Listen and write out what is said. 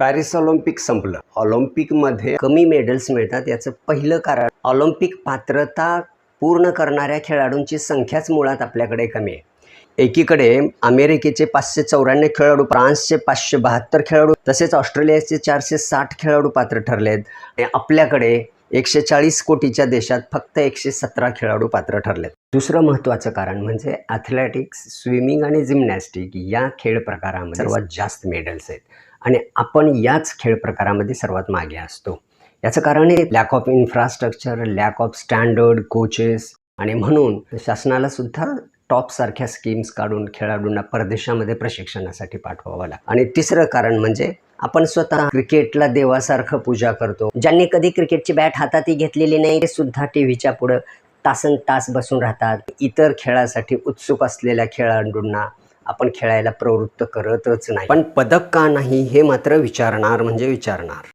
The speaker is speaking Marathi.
पॅरिस ऑलिम्पिक संपलं. ऑलिम्पिकमध्ये कमी मेडल्स मिळतात याचं पहिलं कारण ऑलिम्पिक पात्रता पूर्ण करणाऱ्या खेळाडूंची संख्याच मुळात आपल्याकडे कमी आहे. एकीकडे अमेरिकेचे पाचशे चौऱ्याण्णव खेळाडू फ्रान्सचे पाचशे बहात्तर खेळाडू तसेच ऑस्ट्रेलियाचे चारशे साठ खेळाडू पात्र ठरले आहेत आणि आपल्याकडे एकशे चाळीस कोटीच्या देशात फक्त एकशे सतरा खेळाडू पात्र ठरलेत. दुसरं महत्त्वाचं कारण म्हणजे ॲथलेटिक्स स्विमिंग आणि जिमनॅस्टिक या खेळ प्रकारामध्ये सर्वात जास्त मेडल्स आहेत. आणि आपण याच खेळ प्रकारामध्ये सर्वात मागे असतो. याचं कारण आहे lack of infrastructure lack of standard coaches आणि म्हणून शासनाला सुद्धा टॉपसारख्या स्कीम्स काढून खेळाडूंना परदेशामध्ये प्रशिक्षणासाठी पाठवावं लागतं. आणि तिसरं कारण म्हणजे आपण स्वतः क्रिकेटला देवासारखं पूजा करतो. ज्यांनी कधी क्रिकेटची बॅट हातातही घेतलेली नाही ते सुद्धा टी व्हीच्या पुढं तासन तास बसून राहतात. इतर खेळासाठी उत्सुक असलेल्या खेळाडूंना आपण खेळायला प्रवृत्त करतच नाही. पण पदक का नाही हे मात्र विचारणार म्हणजे विचारणार.